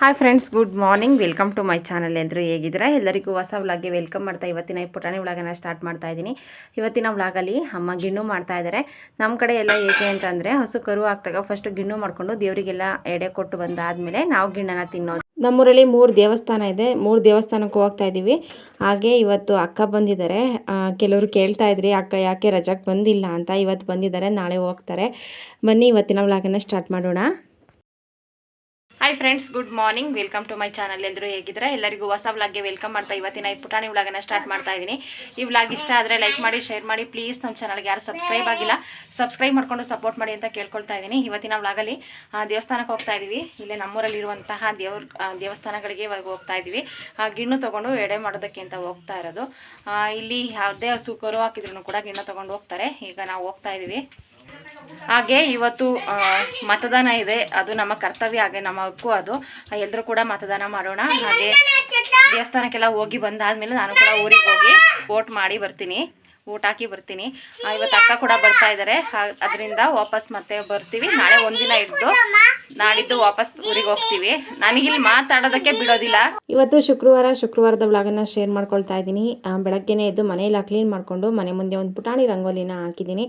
Hi friends good morning welcome to my channel ಎಲ್ಲರೂ ಹೇಗಿದ್ದೀರಾ? ಎಲ್ಲರಿಗೂ ಹೊಸ ವ್ಲಾಗ್ಗೆ ವೆಲ್ಕಮ್ ಮಾಡ್ತಾ ಇವತ್ತಿನ ಈ ಪುಟಾಣಿ ವ್ಲಾಗನ್ನು ಸ್ಟಾರ್ಟ್ ಮಾಡ್ತಾ ಇದ್ದೀನಿ. ಇವತ್ತಿನ ವ್ಲಾಗಲ್ಲಿ ಅಮ್ಮ ಗಿಣ್ಣು ಮಾಡ್ತಾ ಇದ್ದಾರೆ ನಮ್ಮ ಕಡೆ ಎಲ್ಲ ಏಕೆ ಅಂತಂದರೆ ಹಸು ಕರು ಹಾಕ್ದಾಗ ಫಸ್ಟ್ ಗಿಣ್ಣು ಮಾಡಿಕೊಂಡು ದೇವರಿಗೆಲ್ಲ ಎಡೆ ಕೊಟ್ಟು ಬಂದಾದಮೇಲೆ ನಾವು ಗಿಣ್ಣನ ತಿನ್ನೋದು. ನಮ್ಮೂರಲ್ಲಿ ಮೂರು ದೇವಸ್ಥಾನ ಇದೆ. ಮೂರು ದೇವಸ್ಥಾನಕ್ಕೆ ಹೋಗ್ತಾ ಇದ್ದೀವಿ ಹಾಗೆ ಇವತ್ತು ಅಕ್ಕ ಬಂದಿದ್ದಾರೆ. ಕೆಲವರು ಕೇಳ್ತಾ ಇದ್ರಿ, ಅಕ್ಕ, ಯಾಕೆ ರಜಕ್ಕೆ ಬಂದಿಲ್ಲ? ಅಂತ ಇವತ್ತು ಬಂದಿದ್ದಾರೆ. ನಾಳೆ ಹೋಗ್ತಾರೆ. ಬನ್ನಿ ಇವತ್ತಿನ ವ್ಲಾಗನ್ನು ಸ್ಟಾರ್ಟ್ ಮಾಡೋಣ. Hi friends good morning welcome to my channel ಎಲ್ಲರೂ ಹೇಗಿದ್ರೆ ಎಲ್ಲರಿಗೂ ಹೊಸ ವ್ಲಾಗ್ಗೆ ವೆಲ್ಕಮ್ ಮಾಡ್ತಾ ಇವತ್ತಿನ ಈ ಪುಟಾಣಿ ವ್ಲಾಗನ್ನು ಸ್ಟಾರ್ಟ್ ಮಾಡ್ತಾ ಇದ್ದೀನಿ. ಈ ವ್ಲಾಗ್ ಇಷ್ಟ ಆದರೆ ಲೈಕ್ ಮಾಡಿ ಶೇರ್ ಮಾಡಿ ಪ್ಲೀಸ್ ನಮ್ಮ ಚಾನಲ್ಗೆ ಯಾರು ಸಬ್ಸ್ಕ್ರೈಬ್ ಆಗಿಲ್ಲ ಸಬ್ಸ್ಕ್ರೈಬ್ ಮಾಡ್ಕೊಂಡು ಸಪೋರ್ಟ್ ಮಾಡಿ ಅಂತ ಕೇಳ್ಕೊಳ್ತಾ ಇದ್ದೀನಿ. ಇವತ್ತಿನ ವ್ಲಾಗಲ್ಲಿ ದೇವಸ್ಥಾನಕ್ಕೆ ಹೋಗ್ತಾ ಇದ್ದೀವಿ. ಇಲ್ಲೇ ನಮ್ಮೂರಲ್ಲಿರುವಂತಹ ದೇವ್ರ ದೇವಸ್ಥಾನಗಳಿಗೆ ಇವಾಗ ಹೋಗ್ತಾ ಇದ್ದೀವಿ. ಗಿಣ್ಣು ತೊಗೊಂಡು ಎಡೆ ಮಾಡೋದಕ್ಕೆ ಅಂತ ಹೋಗ್ತಾ ಇರೋದು. ಇಲ್ಲಿ ಯಾವುದೇ ಹಸು ಕರು ಹಾಕಿದ್ರು ಕೂಡ ಗಿಣ್ಣು ತೊಗೊಂಡು ಹೋಗ್ತಾರೆ. ಈಗ ನಾವು ಹೋಗ್ತಾ ಇದ್ದೀವಿ. ಹಾಗೆ ಇವತ್ತು ಮತದಾನ ಇದೆ. ಅದು ನಮ್ಮ ಕರ್ತವ್ಯ, ಹಾಗೆ ನಮ್ಮ ಹಕ್ಕು ಅದು. ಎಲ್ಲರೂ ಕೂಡ ಮತದಾನ ಮಾಡೋಣ. ಹಾಗೆ ದೇವಸ್ಥಾನಕ್ಕೆಲ್ಲ ಹೋಗಿ ಬಂದಾದ್ಮೇಲೆ ನಾನು ಕೂಡ ಊರಿಗೆ ಹೋಗಿ ವೋಟ್ ಮಾಡಿ ಬರ್ತೀನಿ. ಊಟ ಹಾಕಿ ಬರ್ತೀನಿ. ಇವತ್ತು ಅಕ್ಕ ಕೂಡ ಬರ್ತಾ ಇದ್ದಾರೆ ಅದರಿಂದ ವಾಪಸ್ ಮತ್ತೆ ಬರ್ತೀವಿ. ನಾಳೆ ಒಂದಿನ ಇದ್ದು ನಾಡಿದ್ದು ವಾಪಸ್ ಊರಿಗೆ ಹೋಗ್ತೀವಿ. ಇಲ್ಲಿ ಮಾತಾಡೋದಕ್ಕೆ ಬಿಡೋದಿಲ್ಲ. ಇವತ್ತು ಶುಕ್ರವಾರ ಶುಕ್ರವಾರದ ಬ್ಲಾಗನ್ನ ಶೇರ್ ಮಾಡ್ಕೊಳ್ತಾ ಇದ್ದೀನಿ. ಬೆಳಗ್ಗೆನೆ ಎದ್ದು ಮನೆಯೆಲ್ಲ ಕ್ಲೀನ್ ಮಾಡಿಕೊಂಡು ಮನೆ ಮುಂದೆ ಒಂದು ಪುಟಾಣಿ ರಂಗೋಲಿನ ಹಾಕಿದ್ದೀನಿ.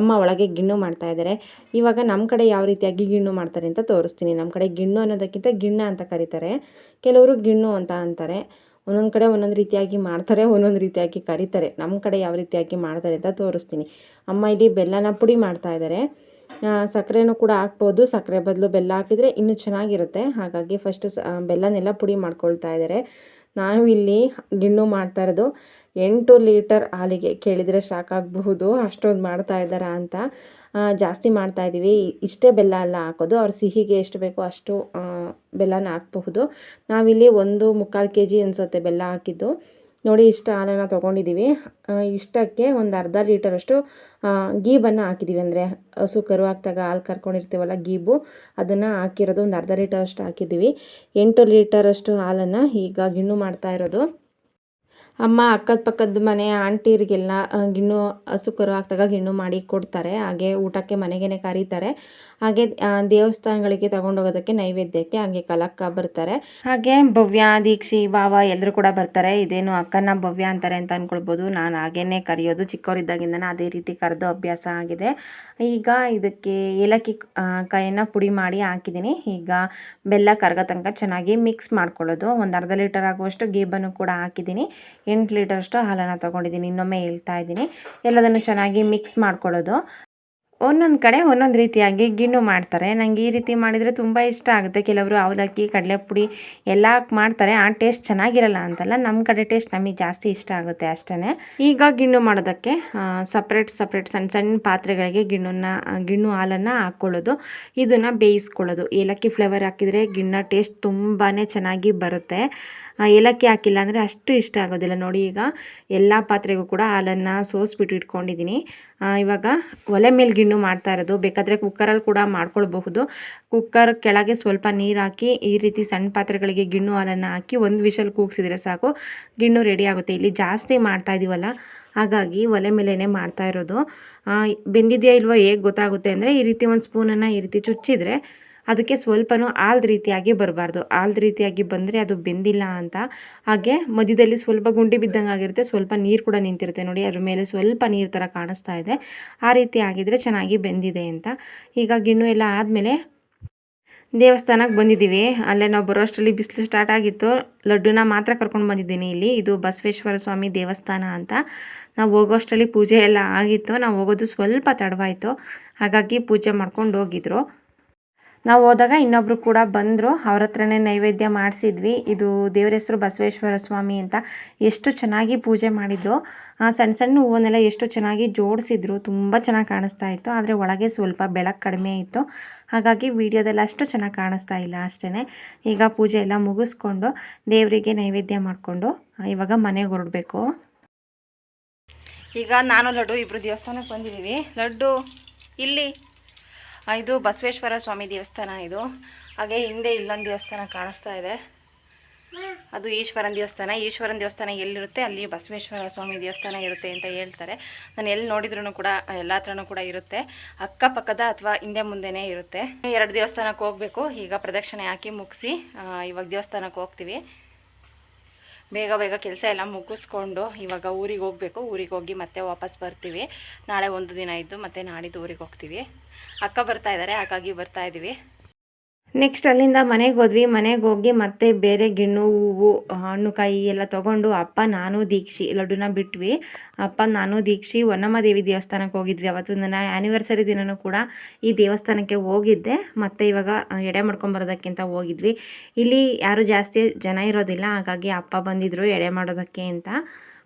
ಅಮ್ಮ ಒಳಗೆ ಗಿಣ್ಣು ಮಾಡ್ತಾ ಇದ್ದಾರೆ. ಇವಾಗ ನಮ್ಮ ಕಡೆ ಯಾವ ರೀತಿಯಾಗಿ ಗಿಣ್ಣು ಮಾಡ್ತಾರೆ ಅಂತ ತೋರಿಸ್ತೀನಿ. ನಮ್ಮ ಕಡೆ ಗಿಣ್ಣು ಅನ್ನೋದಕ್ಕಿಂತ ಗಿಣ್ಣ ಅಂತ ಕರೀತಾರೆ. ಕೆಲವರು ಗಿಣ್ಣು ಅಂತ ಅಂತಾರೆ. ಒಂದೊಂದು ಕಡೆ ಒಂದೊಂದು ರೀತಿಯಾಗಿ ಮಾಡ್ತಾರೆ, ಒಂದೊಂದು ರೀತಿಯಾಗಿ ಕರೀತಾರೆ. ನಮ್ಮ ಕಡೆ ಯಾವ ರೀತಿಯಾಗಿ ಮಾಡ್ತಾರೆ ಅಂತ ತೋರಿಸ್ತೀನಿ. ಅಮ್ಮ ಇಲ್ಲಿ ಬೆಲ್ಲನ ಪುಡಿ ಮಾಡ್ತಾ ಇದ್ದಾರೆ. ಸಕ್ಕರೆನೂ ಕೂಡ ಹಾಕ್ಬೋದು. ಸಕ್ಕರೆ ಬದಲು ಬೆಲ್ಲ ಹಾಕಿದರೆ ಇನ್ನೂ ಚೆನ್ನಾಗಿರುತ್ತೆ. ಹಾಗಾಗಿ ಫಸ್ಟು ಸ ಬೆಲ್ಲನೆಲ್ಲ ಪುಡಿ ಮಾಡ್ಕೊಳ್ತಾ ಇದ್ದಾರೆ. ನಾನು ಇಲ್ಲಿ ಗಿಣ್ಣು ಮಾಡ್ತಾ ಇರೋದು. ಎಂಟು ಲೀಟರ್ ಹಾಲಿಗೆ ಕೇಳಿದರೆ ಸಾಕಾಗಬಹುದು ಅಷ್ಟೊಂದು ಮಾಡ್ತಾ ಇದ್ದಾರಾ ಅಂತ ಜಾಸ್ತಿ ಮಾಡ್ತಾ ಇದ್ದೀವಿ. ಇಷ್ಟೇ ಬೆಲ್ಲ ಎಲ್ಲ ಹಾಕೋದು. ಅವ್ರ ಸಿಹಿಗೆ ಎಷ್ಟು ಬೇಕೋ ಅಷ್ಟು ಬೆಲ್ಲನ ಹಾಕಬಹುದು. ನಾವಿಲ್ಲಿ ಒಂದು ಮುಕ್ಕಾಲು ಕೆ ಜಿ ಅನಿಸುತ್ತೆ ಬೆಲ್ಲ ಹಾಕಿದ್ದು. ನೋಡಿ ಇಷ್ಟು ಹಾಲನ್ನು ತೊಗೊಂಡಿದ್ದೀವಿ. ಇಷ್ಟಕ್ಕೆ ಒಂದು ಅರ್ಧ ಲೀಟರಷ್ಟು ಗೀಬನ್ನು ಹಾಕಿದ್ದೀವಿ ಅಂದರೆ, ಹಸು ಕರು ಹಾಕಿದಾಗ ಹಾಲು ಕರ್ಕೊಂಡಿರ್ತೀವಲ್ಲ ಗೀಬು, ಅದನ್ನು ಹಾಕಿರೋದು ಒಂದು ಅರ್ಧ ಲೀಟರಷ್ಟು ಹಾಕಿದ್ದೀವಿ. ಎಂಟು ಲೀಟರಷ್ಟು ಹಾಲನ್ನು ಈಗ ಗಿಣ್ಣು ಮಾಡ್ತಾ ಇರೋದು. ಅಮ್ಮ ಅಕ್ಕದ ಪಕ್ಕದ ಮನೆ ಆಂಟಿರಿಗೆಲ್ಲ ಗಿಣ್ಣು ಹಸು ಕರು ಹಾಕಿದಾಗ ಗಿಣ್ಣು ಮಾಡಿ ಕೊಡ್ತಾರೆ. ಹಾಗೆ ಊಟಕ್ಕೆ ಮನೆಗೇ ಕರೀತಾರೆ. ಹಾಗೆ ದೇವಸ್ಥಾನಗಳಿಗೆ ತಗೊಂಡೋಗೋದಕ್ಕೆ ನೈವೇದ್ಯಕ್ಕೆ ಹಾಗೆ ಕಲಕ್ಕ ಬರ್ತಾರೆ. ಹಾಗೆ ಭವ್ಯ, ದೀಕ್ಷಿ, ಭಾವ ಎಲ್ಲರೂ ಕೂಡ ಬರ್ತಾರೆ. ಇದೇನು ಅಕ್ಕನ ಭವ್ಯ ಅಂತಾರೆ ಅಂತ ಅಂದ್ಕೊಳ್ಬೋದು ನಾನು ಹಾಗೇನೆ ಕರೆಯೋದು. ಚಿಕ್ಕವರಿದ್ದಾಗಿಂದನೇ ಅದೇ ರೀತಿ ಕರೆದು ಅಭ್ಯಾಸ ಆಗಿದೆ. ಈಗ ಇದಕ್ಕೆ ಏಲಕ್ಕಿ ಕಾಯನ್ನು ಪುಡಿ ಮಾಡಿ ಹಾಕಿದ್ದೀನಿ. ಈಗ ಬೆಲ್ಲ ಕರಗೋ ತನಕ ಚೆನ್ನಾಗಿ ಮಿಕ್ಸ್ ಮಾಡ್ಕೊಳ್ಳೋದು. ಒಂದು ಅರ್ಧ ಲೀಟರ್ ಆಗುವಷ್ಟು ಗೇಬನ್ನು ಕೂಡ ಹಾಕಿದ್ದೀನಿ. ಎಂಟು ಲೀಟರಷ್ಟು ಹಾಲನ್ನು ತೊಗೊಂಡಿದ್ದೀನಿ. ಇನ್ನೊಮ್ಮೆ ಹೇಳ್ತಾ ಇದ್ದೀನಿ. ಎಲ್ಲದನ್ನು ಚೆನ್ನಾಗಿ ಮಿಕ್ಸ್ ಮಾಡ್ಕೊಳ್ಳೋದು. ಒಂದೊಂದು ಕಡೆ ಒಂದೊಂದು ರೀತಿಯಾಗಿ ಗಿಣ್ಣು ಮಾಡ್ತಾರೆ. ನನಗೆ ಈ ರೀತಿ ಮಾಡಿದರೆ ತುಂಬ ಇಷ್ಟ ಆಗುತ್ತೆ. ಕೆಲವರು ಅವಲಕ್ಕಿ, ಕಡಲೆಪುಡಿ ಎಲ್ಲ ಹಾಕಿ ಮಾಡ್ತಾರೆ. ಆ ಟೇಸ್ಟ್ ಚೆನ್ನಾಗಿರಲ್ಲ ಅಂತಲ್ಲ ನಮ್ಮ ಕಡೆ ಟೇಸ್ಟ್ ನಮಗೆ ಜಾಸ್ತಿ ಇಷ್ಟ ಆಗುತ್ತೆ ಅಷ್ಟೇ ಈಗ ಗಿಣ್ಣು ಮಾಡೋದಕ್ಕೆ ಸಪ್ರೇಟ್ ಸಪ್ರೇಟ್ ಸಣ್ಣ ಸಣ್ಣ ಪಾತ್ರೆಗಳಿಗೆ ಗಿಣ್ಣನ್ನ, ಗಿಣ್ಣು ಹಾಲನ್ನು ಹಾಕ್ಕೊಳ್ಳೋದು ಇದನ್ನು ಬೇಯಿಸ್ಕೊಳ್ಳೋದು. ಏಲಕ್ಕಿ ಫ್ಲೇವರ್ ಹಾಕಿದರೆ ಗಿಣ್ಣ ಟೇಸ್ಟ್ ತುಂಬಾ ಚೆನ್ನಾಗಿ ಬರುತ್ತೆ. ಏಲಕ್ಕಿ ಹಾಕಿಲ್ಲ ಅಂದರೆ ಅಷ್ಟು ಇಷ್ಟ ಆಗೋದಿಲ್ಲ. ನೋಡಿ ಈಗ ಎಲ್ಲ ಪಾತ್ರೆಗೂ ಕೂಡ ಹಾಲನ್ನು ಸೋಸ್ಬಿಟ್ಟು ಇಟ್ಕೊಂಡಿದ್ದೀನಿ ಇವಾಗ ಒಲೆ ಮೇಲೆ ಗಿಣ್ಣು ಮಾಡ್ತಾ ಇರೋದು. ಬೇಕಾದರೆ ಕುಕ್ಕರಲ್ಲಿ ಕೂಡ ಮಾಡ್ಕೊಳ್ಬಹುದು. ಕುಕ್ಕರ್ ಕೆಳಗೆ ಸ್ವಲ್ಪ ನೀರು ಹಾಕಿ, ಈ ರೀತಿ ಸಣ್ಣ ಪಾತ್ರೆಗಳಿಗೆ ಗಿಣ್ಣು ಹಾಲನ್ನು ಹಾಕಿ ಒಂದು ವಿಷಲ್ ಕೂಗಿಸಿದ್ರೆ ಸಾಕು. ಗಿಣ್ಣು ರೆಡಿ ಆಗುತ್ತೆ. ಇಲ್ಲಿ ಜಾಸ್ತಿ ಮಾಡ್ತಾ ಇದೀವಲ್ಲ, ಹಾಗಾಗಿ ಒಲೆ ಮೇಲೇ ಮಾಡ್ತಾ ಇರೋದು. ಬೆಂದಿದೆಯಾ ಇಲ್ವೋ ಹೇಗೆ ಗೊತ್ತಾಗುತ್ತೆ ಅಂದರೆ ಈ ರೀತಿ ಒಂದು ಸ್ಪೂನನ್ನು ಈ ರೀತಿ ಚುಚ್ಚಿದ್ರೆ ಅದಕ್ಕೆ ಸ್ವಲ್ಪನೂ ಆಲ್ದ ರೀತಿಯಾಗಿ ಬರಬಾರ್ದು. ಆಲ್ದ ರೀತಿಯಾಗಿ ಬಂದರೆ ಅದು ಬೆಂದಿಲ್ಲ ಅಂತ. ಹಾಗೆ ಮಧ್ಯದಲ್ಲಿ ಸ್ವಲ್ಪ ಗುಂಡಿ ಬಿದ್ದಂಗೆ ಆಗಿರುತ್ತೆ, ಸ್ವಲ್ಪ ನೀರು ಕೂಡ ನಿಂತಿರುತ್ತೆ ನೋಡಿ, ಅದ್ರ ಮೇಲೆ ಸ್ವಲ್ಪ ನೀರು ಥರ ಕಾಣಿಸ್ತಾ ಇದೆ. ಆ ರೀತಿ ಆಗಿದ್ರೆ ಚೆನ್ನಾಗಿ ಬೆಂದಿದೆ ಅಂತ. ಈಗ ಗಿಣ್ಣು ಎಲ್ಲ ಆದಮೇಲೆ ದೇವಸ್ಥಾನಕ್ಕೆ ಬಂದಿದ್ದೀವಿ. ಅಲ್ಲೇ ನಾವು ಬರೋ ಅಷ್ಟರಲ್ಲಿ ಬಿಸಿಲು ಸ್ಟಾರ್ಟ್ ಆಗಿತ್ತು. ಲಡ್ಡುನ ಮಾತ್ರ ಕರ್ಕೊಂಡು ಬಂದಿದ್ದೀನಿ ಇಲ್ಲಿ. ಇದು ಬಸವೇಶ್ವರ ಸ್ವಾಮಿ ದೇವಸ್ಥಾನ ಅಂತ. ನಾವು ಹೋಗೋಷ್ಟರಲ್ಲಿ ಪೂಜೆ ಎಲ್ಲ ಆಗಿತ್ತು. ನಾವು ಹೋಗೋದು ಸ್ವಲ್ಪ ತಡವಾಯಿತು. ಹಾಗಾಗಿ ಪೂಜೆ ಮಾಡ್ಕೊಂಡು ಹೋಗಿದ್ರು. ನಾವು ಹೋದಾಗ ಇನ್ನೊಬ್ಬರು ಕೂಡ ಬಂದರು, ಅವ್ರ ಹತ್ರನೇ ನೈವೇದ್ಯ ಮಾಡಿಸಿದ್ವಿ. ಇದು ದೇವ್ರ ಹೆಸರು ಬಸವೇಶ್ವರ ಸ್ವಾಮಿ ಅಂತ ಎಷ್ಟು ಚೆನ್ನಾಗಿ ಪೂಜೆ ಮಾಡಿದರು. ಆ ಸಣ್ಣ ಸಣ್ಣ ಹೂವನ್ನೆಲ್ಲ ಎಷ್ಟು ಚೆನ್ನಾಗಿ ಜೋಡಿಸಿದ್ರು. ತುಂಬ ಚೆನ್ನಾಗಿ ಕಾಣಿಸ್ತಾ ಇತ್ತು. ಆದರೆ ಒಳಗೆ ಸ್ವಲ್ಪ ಬೆಳಕು ಕಡಿಮೆ ಇತ್ತು. ಹಾಗಾಗಿ ವಿಡಿಯೋದಲ್ಲಿ ಅಷ್ಟು ಚೆನ್ನಾಗಿ ಕಾಣಿಸ್ತಾ ಇಲ್ಲ ಅಷ್ಟೇ ಈಗ ಪೂಜೆ ಎಲ್ಲ ಮುಗಿಸ್ಕೊಂಡು ದೇವರಿಗೆ ನೈವೇದ್ಯ ಮಾಡಿಕೊಂಡು ಇವಾಗ ಮನೆಗೆ ಹೊರಡಬೇಕು. ಈಗ ನಾನು ಲಡ್ಡು ಇಬ್ಬರು ದೇವಸ್ಥಾನಕ್ಕೆ ಬಂದಿದ್ದೀವಿ ಲಡ್ಡು, ಇಲ್ಲಿ ಇದು ಬಸವೇಶ್ವರ ಸ್ವಾಮಿ ದೇವಸ್ಥಾನ ಇದು. ಹಾಗೆ ಹಿಂದೆ ಇಲ್ಲೊಂದು ದೇವಸ್ಥಾನ ಕಾಣಿಸ್ತಾ ಇದೆ. ಅದು ಈಶ್ವರನ ದೇವಸ್ಥಾನ. ಈಶ್ವರನ ದೇವಸ್ಥಾನ ಎಲ್ಲಿರುತ್ತೆ? ಅಲ್ಲಿ ಬಸವೇಶ್ವರ ಸ್ವಾಮಿ ದೇವಸ್ಥಾನ ಇರುತ್ತೆ ಅಂತ ಹೇಳ್ತಾರೆ. ನಾನು ಎಲ್ಲಿ ನೋಡಿದ್ರೂ ಕೂಡ, ಎಲ್ಲ ಹತ್ರನೂ ಕೂಡ ಇರುತ್ತೆ. ಅಕ್ಕಪಕ್ಕದ ಅಥವಾ ಹಿಂದೆ ಮುಂದೆನೇ ಇರುತ್ತೆ. ಎರಡು ದೇವಸ್ಥಾನಕ್ಕೆ ಹೋಗಬೇಕು. ಈಗ ಪ್ರದಕ್ಷಿಣೆ ಹಾಕಿ ಮುಗಿಸಿ ಇವಾಗ ದೇವಸ್ಥಾನಕ್ಕೆ ಹೋಗ್ತೀವಿ. ಬೇಗ ಬೇಗ ಕೆಲಸ ಎಲ್ಲ ಮುಗಿಸ್ಕೊಂಡು ಇವಾಗ ಊರಿಗೆ ಹೋಗಬೇಕು. ಊರಿಗೆ ಹೋಗಿ ಮತ್ತೆ ವಾಪಸ್ ಬರ್ತೀವಿ. ನಾಳೆ ಒಂದು ದಿನ ಇದ್ದು ಮತ್ತೆ ನಾಡಿದ್ದು ಊರಿಗೆ ಹೋಗ್ತೀವಿ. ಅಕ್ಕ ಬರ್ತಾ ಇದ್ದಾರೆ ಹಾಗಾಗಿ ಬರ್ತಾ ಇದ್ದೀವಿ ನೆಕ್ಸ್ಟ್ ಅಲ್ಲಿಂದ ಮನೆಗೆ ಹೋದ್ವಿ. ಮನೆಗೆ ಹೋಗಿ ಮತ್ತೆ ಬೇರೆ ಗಿಣ್ಣು, ಹೂವು, ಹಣ್ಣು, ಕಾಯಿ ಎಲ್ಲ ತೊಗೊಂಡು ಅಪ್ಪ, ನಾನು, ದೀಕ್ಷಿ ಲಡ್ಡುನ ಬಿಟ್ವಿ. ಅಪ್ಪ, ನಾನು, ದೀಕ್ಷಿ ಹೊನ್ನಮ್ಮ ದೇವಿ ದೇವಸ್ಥಾನಕ್ಕೆ ಹೋಗಿದ್ವಿ. ಅವತ್ತು ನನ್ನ ಆ್ಯನಿವರ್ಸರಿ ದಿನನೂ ಕೂಡ ಈ ದೇವಸ್ಥಾನಕ್ಕೆ ಹೋಗಿದ್ದೆ. ಮತ್ತು ಇವಾಗ ಎಡೆ ಮಾಡ್ಕೊಂಬರೋದಕ್ಕಿಂತ ಹೋಗಿದ್ವಿ. ಇಲ್ಲಿ ಯಾರು ಜಾಸ್ತಿ ಜನ ಇರೋದಿಲ್ಲ. ಹಾಗಾಗಿ ಅಪ್ಪ ಬಂದಿದ್ದರು ಎಡೆ ಮಾಡೋದಕ್ಕೆ ಅಂತ.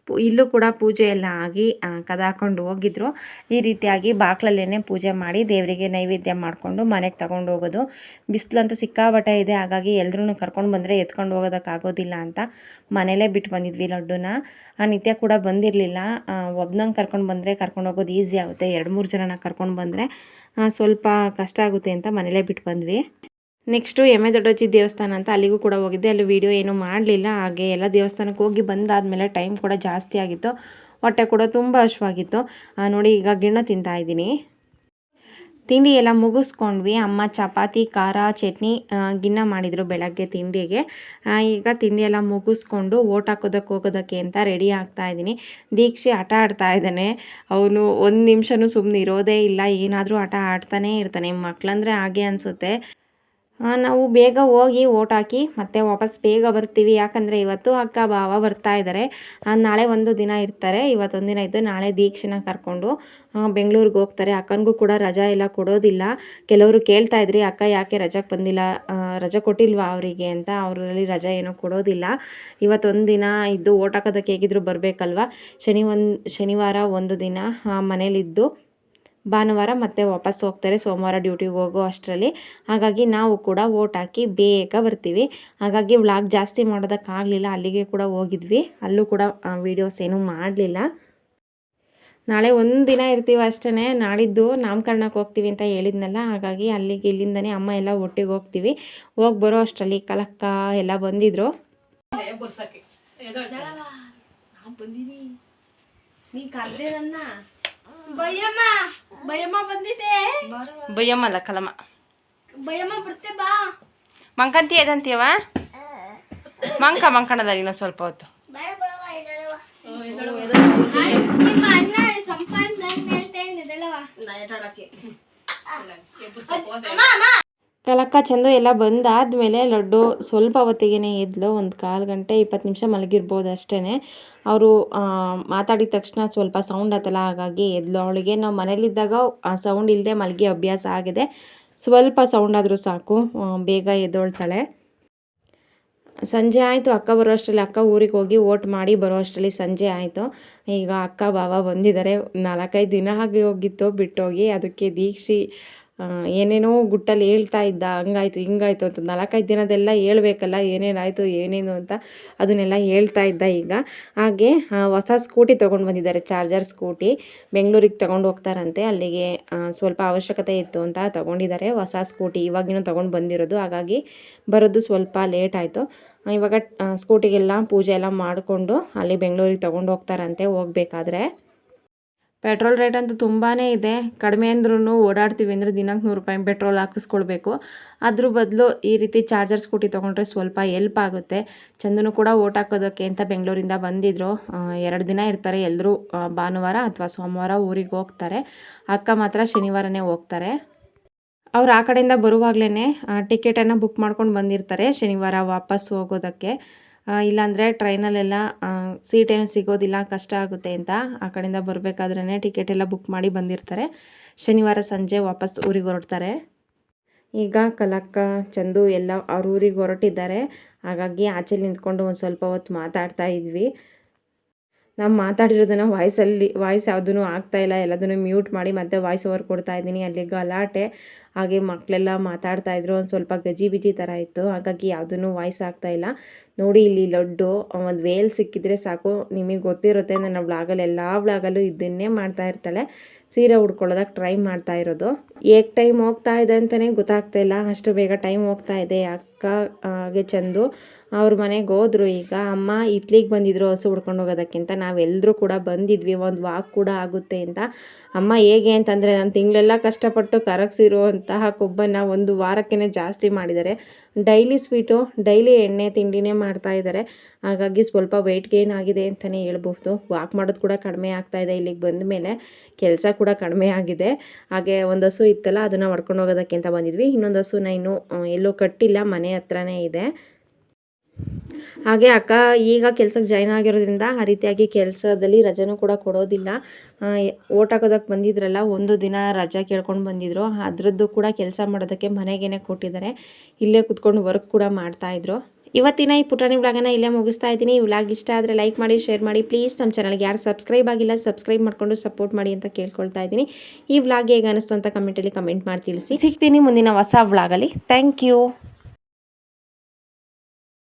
ಇಲ್ಲೂ ಕೂಡ ಪೂಜೆ ಎಲ್ಲ ಆಗಿ ಕದ ಹಾಕೊಂಡು ಹೋಗಿದ್ರು. ಈ ರೀತಿಯಾಗಿ ಬಾಕ್ಲಲ್ಲೇ ಪೂಜೆ ಮಾಡಿ ದೇವರಿಗೆ ನೈವೇದ್ಯ ಮಾಡಿಕೊಂಡು ಮನೆಗೆ ತಗೊಂಡು ಹೋಗೋದು. ಬಿಸಿಲಂತೂ ಸಿಕ್ಕಾಬಟ್ಟೆ ಇದೆ, ಹಾಗಾಗಿ ಎಲ್ಲರೂ ಕರ್ಕೊಂಡು ಬಂದರೆ ಎತ್ಕೊಂಡು ಹೋಗೋದಕ್ಕಾಗೋದಿಲ್ಲ ಅಂತ ಮನೇಲೇ ಬಿಟ್ಟು ಬಂದಿದ್ವಿ ಲಡ್ಡುನ. ಆ, ನಿತ್ಯ ಕೂಡ ಬಂದಿರಲಿಲ್ಲ. ಒಬ್ನಂಗೆ ಕರ್ಕೊಂಡು ಬಂದರೆ ಕರ್ಕೊಂಡು ಹೋಗೋದು ಈಸಿ ಆಗುತ್ತೆ. ಎರಡು ಮೂರು ಜನನ ಕರ್ಕೊಂಡು ಬಂದರೆ ಸ್ವಲ್ಪ ಕಷ್ಟ ಆಗುತ್ತೆ ಅಂತ ಮನೇಲೇ ಬಿಟ್ಟು ಬಂದ್ವಿ. ನೆಕ್ಸ್ಟು ಎಮ್ಮೆ ದೊಡ್ಡಜ್ಜಿ ದೇವಸ್ಥಾನ ಅಂತ ಅಲ್ಲಿಗೂ ಕೂಡ ಹೋಗಿದ್ದೆ. ಅಲ್ಲಿ ವೀಡಿಯೋ ಏನೂ ಮಾಡಲಿಲ್ಲ. ಹಾಗೆ ಎಲ್ಲ ದೇವಸ್ಥಾನಕ್ಕೆ ಹೋಗಿ ಬಂದಾದಮೇಲೆ ಟೈಮ್ ಕೂಡ ಜಾಸ್ತಿ ಆಗಿತ್ತು. ಹೊಟ್ಟೆ ಕೂಡ ತುಂಬ ಹಶ್ವಾಗಿತ್ತು ನೋಡಿ ಈಗ ಗಿಣ್ಣ ತಿಂತಾ ಇದ್ದೀನಿ. ತಿಂಡಿ ಎಲ್ಲ ಮುಗಿಸ್ಕೊಂಡ್ವಿ. ಅಮ್ಮ ಚಪಾತಿ, ಖಾರ, ಚಟ್ನಿ ಗಿಣ್ಣ ಮಾಡಿದರು ಬೆಳಗ್ಗೆ ತಿಂಡಿಗೆ. ಈಗ ತಿಂಡಿ ಎಲ್ಲ ಮುಗಿಸ್ಕೊಂಡು ಓಟ್ ಹಾಕೋದಕ್ಕೆ ಹೋಗೋದಕ್ಕೆ ಅಂತ ರೆಡಿ ಆಗ್ತಾ ಇದ್ದೀನಿ. ದೀಕ್ಷೆ ಆಟ ಆಡ್ತಾ ಇದ್ದಾನೆ. ಅವನು ಒಂದು ನಿಮಿಷನೂ ಸುಮ್ಮನೆ ಇರೋದೇ ಇಲ್ಲ. ಏನಾದರೂ ಆಟ ಆಡ್ತಾನೇ ಇರ್ತಾನೆ. ಮಕ್ಕಳಂದ್ರೆ ಹಾಗೆ ಅನಿಸುತ್ತೆ. ನಾವು ಬೇಗ ಹೋಗಿ ಓಟ್ ಹಾಕಿ ಮತ್ತೆ ವಾಪಸ್ ಬೇಗ ಬರ್ತೀವಿ. ಯಾಕಂದರೆ ಇವತ್ತು ಅಕ್ಕ ಭಾವ ಬರ್ತಾ ಇದ್ದಾರೆ ನಾಳೆ ಒಂದು ದಿನ ಇರ್ತಾರೆ. ಇವತ್ತೊಂದು ದಿನ ಇದ್ದು ನಾಳೆ ದೀಕ್ಷೆನ ಕರ್ಕೊಂಡು ಬೆಂಗಳೂರಿಗೆ ಹೋಗ್ತಾರೆ. ಅಕ್ಕನಿಗೂ ಕೂಡ ರಜಾ ಎಲ್ಲ ಕೊಡೋದಿಲ್ಲ. ಕೆಲವರು ಕೇಳ್ತಾ ಇದ್ರಿ, ಅಕ್ಕ, ಯಾಕೆ ರಜಾಕ್ಕೆ ಬಂದಿಲ್ಲ? ರಜಾ ಕೊಟ್ಟಿಲ್ವಾ ಅವರಿಗೆ? ಅಂತ ಅವರಲ್ಲಿ ರಜಾ ಏನೂ ಕೊಡೋದಿಲ್ಲ. ಇವತ್ತೊಂದು ದಿನ ಇದ್ದು ಓಟ್ ಹಾಕೋದಕ್ಕೆ ಹೇಗಿದ್ರು ಬರಬೇಕಲ್ವ? ಶನಿ ಒಂದು, ಶನಿವಾರ ಒಂದು ದಿನ ಮನೇಲಿದ್ದು ಭಾನುವಾರ ಮತ್ತೆ ವಾಪಸ್ ಹೋಗ್ತಾರೆ. ಸೋಮವಾರ ಡ್ಯೂಟಿಗೆ ಹೋಗೋ ಅಷ್ಟರಲ್ಲಿ. ಹಾಗಾಗಿ ನಾವು ಕೂಡ ವೋಟ್ ಹಾಕಿ ಬೇಗ ಬರ್ತೀವಿ. ಹಾಗಾಗಿ ವ್ಲಾಗ್ ಜಾಸ್ತಿ ಮಾಡೋದಕ್ಕಾಗಲಿಲ್ಲ. ಅಲ್ಲಿಗೆ ಕೂಡ ಹೋಗಿದ್ವಿ. ಅಲ್ಲೂ ಕೂಡ ವೀಡಿಯೋಸ್ ಏನೂ ಮಾಡಲಿಲ್ಲ. ನಾಳೆ ಒಂದು ದಿನ ಇರ್ತೀವಿ ಅಷ್ಟೇ ನಾಳಿದ್ದು ನಾಮಕರಣಕ್ಕೆ ಹೋಗ್ತೀವಿ ಅಂತ ಹೇಳಿದ್ನಲ್ಲ. ಹಾಗಾಗಿ ಅಲ್ಲಿಗೆ ಇಲ್ಲಿಂದನೇ ಅಮ್ಮ ಎಲ್ಲ ಒಟ್ಟಿಗೆ ಹೋಗ್ತೀವಿ. ಹೋಗಿ ಬರೋ ಅಷ್ಟರಲ್ಲಿ ಕಲಕ್ಕ ಎಲ್ಲ ಬಂದಿದ್ರು. ಭಯಮ್ಮ ಭಯಮ್ಮ ಬಂದಿದೆ. ಬಯ್ಯಮ್ಮಲ್ಲ ಕಲಮ. ಬಯ್ಯಮ್ಮ ಬರ್ತೆ ಬಾ. ಮಂಕಂತಿ ಎದಂತೀಯವ? ಮಂಕ ಮಂಕಣದ ಇನ್ನೊಂದು ಸ್ವಲ್ಪ ಹೊತ್ತು. ಸಂಪಾದನೆ ಹೇಳ್ತೇನೆ ಎದ್ದೇಳವ್ವ. ಅಮ್ಮ, ಅಮ್ಮ. ಕಲಕ್ಕ ಚಂದ ಎಲ್ಲ ಬಂದಾದಮೇಲೆ ಲಡ್ಡು ಸ್ವಲ್ಪ ಹೊತ್ತಿಗೆ ಎದ್ಲು ಒಂದು ಕಾಲು ಗಂಟೆ ಇಪ್ಪತ್ತು ನಿಮಿಷ ಮಲಗಿರ್ಬೋದು ಅಷ್ಟೇ ಅವರು ಮಾತಾಡಿದ ತಕ್ಷಣ ಸ್ವಲ್ಪ ಸೌಂಡ್ ಆತಲ್ಲ, ಹಾಗಾಗಿ ಎದ್ಲು. ಅವಳಿಗೆ ನಾವು ಮನೇಲಿದ್ದಾಗ, ಆ ಸೌಂಡ್ ಇಲ್ಲದೆ ಮಲಗಿ ಅಭ್ಯಾಸ ಆಗಿದೆ. ಸ್ವಲ್ಪ ಸೌಂಡ್ ಆದರೂ ಸಾಕು ಬೇಗ ಎದ್ದೋಳ್ತಾಳೆ. ಸಂಜೆ ಆಯಿತು, ಅಕ್ಕ ಬರೋ ಅಷ್ಟರಲ್ಲಿ, ಅಕ್ಕ ಊರಿಗೆ ಹೋಗಿ ಓಟ್ ಮಾಡಿ ಬರೋ ಅಷ್ಟರಲ್ಲಿ ಸಂಜೆ ಆಯಿತು. ಈಗ ಅಕ್ಕ, ಬಾವ ಬಂದಿದ್ದಾರೆ. ನಾಲ್ಕೈದು ದಿನ ಹಾಗೆ ಹೋಗಿತ್ತು, ಬಿಟ್ಟೋಗಿ ಅದಕ್ಕೆ ದೀಕ್ಷಿ ಏನೇನೋ ಗುಟ್ಟಲ್ಲಿ ಹೇಳ್ತಾ ಇದ್ದ, ಹಂಗಾಯ್ತು, ಹಿಂಗಾಯ್ತು ಅಂತ ನಾಲ್ಕೈದು ದಿನದೆಲ್ಲ ಹೇಳ್ಬೇಕಲ್ಲ, ಏನೇನಾಯಿತು, ಏನೇನು ಅಂತ ಅದನ್ನೆಲ್ಲ ಹೇಳ್ತಾ ಇದ್ದ ಈಗ. ಹಾಗೆ ಹೊಸ ಸ್ಕೂಟಿ ತೊಗೊಂಡು ಬಂದಿದ್ದಾರೆ, ಚಾರ್ಜರ್ ಸ್ಕೂಟಿ. ಬೆಂಗಳೂರಿಗೆ ತೊಗೊಂಡು ಹೋಗ್ತಾರಂತೆ, ಅಲ್ಲಿಗೆ ಸ್ವಲ್ಪ ಅವಶ್ಯಕತೆ ಇತ್ತು ಅಂತ ತೊಗೊಂಡಿದ್ದಾರೆ ಹೊಸ ಸ್ಕೂಟಿ. ಇವಾಗಿನೂ ತೊಗೊಂಡು ಬಂದಿರೋದು, ಹಾಗಾಗಿ ಬರೋದು ಸ್ವಲ್ಪ ಲೇಟ್ ಆಯಿತು. ಇವಾಗ ಸ್ಕೂಟಿಗೆಲ್ಲ ಪೂಜೆ ಎಲ್ಲ ಮಾಡಿಕೊಂಡು ಅಲ್ಲಿ ಬೆಂಗಳೂರಿಗೆ ತೊಗೊಂಡು ಹೋಗ್ತಾರಂತೆ, ಹೋಗ್ಬೇಕಾದ್ರೆ. ಪೆಟ್ರೋಲ್ ರೇಟ್ ಅಂತೂ ತುಂಬಾ ಇದೆ. ಕಡಿಮೆ ಅಂದ್ರೂ ಓಡಾಡ್ತೀವಿ ಅಂದರೆ ದಿನಕ್ಕೆ ನೂರು ರೂಪಾಯಿ ಪೆಟ್ರೋಲ್ ಹಾಕಿಸ್ಕೊಳ್ಬೇಕು. ಅದ್ರ ಬದಲು ಈ ರೀತಿ ಚಾರ್ಜರ್ ಸ್ಕೂಟಿ ತೊಗೊಂಡ್ರೆ ಸ್ವಲ್ಪ ಎಲ್ಪ್ ಆಗುತ್ತೆ. ಚಂದನು ಕೂಡ ಓಟ್ ಹಾಕೋದಕ್ಕೆ ಅಂತ ಬೆಂಗಳೂರಿಂದ ಬಂದಿದ್ದರು ಎರಡು ದಿನ ಇರ್ತಾರೆ ಎಲ್ಲರೂ ಭಾನುವಾರ ಅಥವಾ ಸೋಮವಾರ ಊರಿಗೆ ಹೋಗ್ತಾರೆ. ಅಕ್ಕ ಮಾತ್ರ ಶನಿವಾರನೇ ಹೋಗ್ತಾರೆ. ಅವ್ರು ಆ ಕಡೆಯಿಂದ ಬರುವಾಗಲೇ ಟಿಕೆಟನ್ನು ಬುಕ್ ಮಾಡ್ಕೊಂಡು ಬಂದಿರ್ತಾರೆ ಶನಿವಾರ ವಾಪಸ್ ಹೋಗೋದಕ್ಕೆ. ಇಲ್ಲಾಂದರೆ ಟ್ರೈನಲ್ಲೆಲ್ಲ ಸೀಟ್ ಏನು ಸಿಗೋದಿಲ್ಲ, ಕಷ್ಟ ಆಗುತ್ತೆ ಅಂತ ಆ ಕಡೆಯಿಂದ ಬರಬೇಕಾದ್ರೇ ಟಿಕೆಟ್ ಎಲ್ಲ ಬುಕ್ ಮಾಡಿ ಬಂದಿರ್ತಾರೆ. ಶನಿವಾರ ಸಂಜೆ ವಾಪಸ್ ಊರಿಗೆ ಹೊರಡ್ತಾರೆ. ಈಗ ಕಲಕ್ಕ ಚಂದು ಎಲ್ಲ ಅವ್ರ ಊರಿಗೆ ಹೊರಟಿದ್ದಾರೆ. ಹಾಗಾಗಿ ಆಚೆ ನಿಂತ್ಕೊಂಡು ಒಂದು ಸ್ವಲ್ಪ ಹೊತ್ತು ಮಾತಾಡ್ತಾ ಇದ್ವಿ. ನಾವು ಮಾತಾಡಿರೋದನ್ನು ವಾಯ್ಸಲ್ಲಿ ವಾಯ್ಸ್ ಯಾವುದೂ ಆಗ್ತಾ ಇಲ್ಲ. ಎಲ್ಲದನ್ನು ಮ್ಯೂಟ್ ಮಾಡಿ ಮತ್ತೆ ವಾಯ್ಸ್ ಓವರ್ ಕೊಡ್ತಾ ಇದ್ದೀನಿ. ಅಲ್ಲಿ ಗಲಾಟೆ ಹಾಗೆ ಮಕ್ಕಳೆಲ್ಲ ಮಾತಾಡ್ತಾ ಇದ್ರು. ಒಂದು ಸ್ವಲ್ಪ ಗಜಿ ಬಿಜಿ ಥರ ಇತ್ತು. ಹಾಗಾಗಿ ಯಾವುದೂ ವಾಯ್ಸ್ ಆಗ್ತಾ ಇಲ್ಲ. ನೋಡಿ, ಇಲ್ಲಿ ಲಡ್ಡು ಒಂದು ವೇಲ್ ಸಿಕ್ಕಿದ್ರೆ ಸಾಕು. ನಿಮಗೆ ಗೊತ್ತಿರುತ್ತೆ, ನನ್ನ ಬ್ಲಾಗಲ್ಲಿ ಎಲ್ಲ ಬ್ಲಾಗಲ್ಲೂ ಇದನ್ನೇ ಮಾಡ್ತಾ ಇರ್ತಾಳೆ. ಸೀರೆ ಉಡ್ಕೊಳ್ಳೋದಕ್ಕೆ ಟ್ರೈ ಮಾಡ್ತಾ ಇರೋದು. ಏಕ್ ಟೈಮ್ ಹೋಗ್ತಾ ಇದೆ ಅಂತಲೇ ಗೊತ್ತಾಗ್ತಾ ಇಲ್ಲ. ಅಷ್ಟು ಬೇಗ ಟೈಮ್ ಹೋಗ್ತಾ ಇದೆ. ಅಕ್ಕ ಹಾಗೆ ಚಂದು ಅವ್ರ ಮನೆಗೆ ಹೋದ್ರು ಈಗ. ಅಮ್ಮ ಇಟ್ಲಿಗೆ ಬಂದಿದ್ರು ಹಸು ಉಡ್ಕೊಂಡು ಹೋಗೋದಕ್ಕಿಂತ. ನಾವೆಲ್ಲರೂ ಕೂಡ ಬಂದಿದ್ವಿ. ಒಂದು ವಾಕ್ ಕೂಡ ಆಗುತ್ತೆ ಅಂತ. ಅಮ್ಮ ಹೇಗೆ ಅಂತಂದರೆ, ನಾನು ತಿಂಗಳೆಲ್ಲ ಕಷ್ಟಪಟ್ಟು ಕರಗಿಸಿರುವಂತಹ ಕೊಬ್ಬನ್ನು ಒಂದು ವಾರಕ್ಕೇ ಜಾಸ್ತಿ ಮಾಡಿದ್ದಾರೆ. ಡೈಲಿ ಸ್ವೀಟು, ಡೈಲಿ ಎಣ್ಣೆ ತಿಂಡಿನೇ ಮಾಡ್ತಾ ಇದ್ದಾರೆ. ಹಾಗಾಗಿ ಸ್ವಲ್ಪ ವೆಯ್ಟ್ ಗೇನ್ ಆಗಿದೆ ಅಂತಲೇ ಹೇಳ್ಬೋದು ವಾಕ್ ಮಾಡೋದು ಕೂಡ ಕಡಿಮೆ ಆಗ್ತಾ ಇದೆ ಇಲ್ಲಿಗೆ ಬಂದ ಮೇಲೆ. ಕೆಲಸ ಕೂಡ ಕಡಿಮೆ ಆಗಿದೆ. ಹಾಗೆ ಒಂದು ಹಸು ಇತ್ತಲ್ಲ, ಅದನ್ನು ಹೊಡ್ಕೊಂಡು ಹೋಗೋದಕ್ಕೆ ಅಂತ ಬಂದಿದ್ವಿ. ಇನ್ನೊಂದು ಹಸುನ ಇನ್ನೂ ಎಲ್ಲೂ ಕಟ್ಟಿಲ್ಲ, ಮನೆ ಹತ್ರನೇ ಇದೆ. ಹಾಗೆ ಅಕ್ಕ ಈಗ ಕೆಲ್ಸಕ್ಕೆ ಜಾಯ್ನ್ ಆಗಿರೋದ್ರಿಂದ ಆ ರೀತಿಯಾಗಿ ಕೆಲಸದಲ್ಲಿ ರಜೆನೂ ಕೂಡ ಕೊಡೋದಿಲ್ಲ. ಓಟ್ ಹಾಕೋದಕ್ಕೆ ಬಂದಿದ್ರಲ್ಲ, ಒಂದು ದಿನ ರಜಾ ಕೇಳ್ಕೊಂಡು ಬಂದಿದ್ರು. ಅದರದ್ದು ಕೂಡ ಕೆಲಸ ಮಾಡೋದಕ್ಕೆ ಮನೆಗೇನೆ ಕೊಟ್ಟಿದ್ದಾರೆ. ಇಲ್ಲೇ ಕುತ್ಕೊಂಡು ವರ್ಕ್ ಕೂಡ ಮಾಡ್ತಾಯಿದ್ರು ಇವತ್ತಿನ ಈ ಪುಟಾಣಿ ವ್ಲಾಗನ ಇಲ್ಲೇ ಮುಗಿಸ್ತಾ ಇದ್ದೀನಿ. ಈ ವ್ಲಾಗ್ ಇಷ್ಟ ಆದರೆ ಲೈಕ್ ಮಾಡಿ ಶೇರ್ ಮಾಡಿ. ಪ್ಲೀಸ್ ನಮ್ಮ ಚಾನಲ್ಗೆ ಯಾರು ಸಬ್ಸ್ಕ್ರೈಬ್ ಆಗಿಲ್ಲ ಸಬ್ಸ್ಕ್ರೈಬ್ ಮಾಡ್ಕೊಂಡು ಸಪೋರ್ಟ್ ಮಾಡಿ ಅಂತ ಕೇಳ್ಕೊಳ್ತಾ ಇದ್ದೀನಿ. ಈ ವ್ಲಾಗ್ ಹೇಗೆ ಅನಿಸ್ತು ಅಂತ ಕಮೆಂಟಲ್ಲಿ ಕಮೆಂಟ್ ಮಾಡಿ ತಿಳಿಸಿ. ಸಿಗ್ತೀನಿ ಮುಂದಿನ ಹೊಸ ವ್ಲಾಗಲ್ಲಿ. Thank you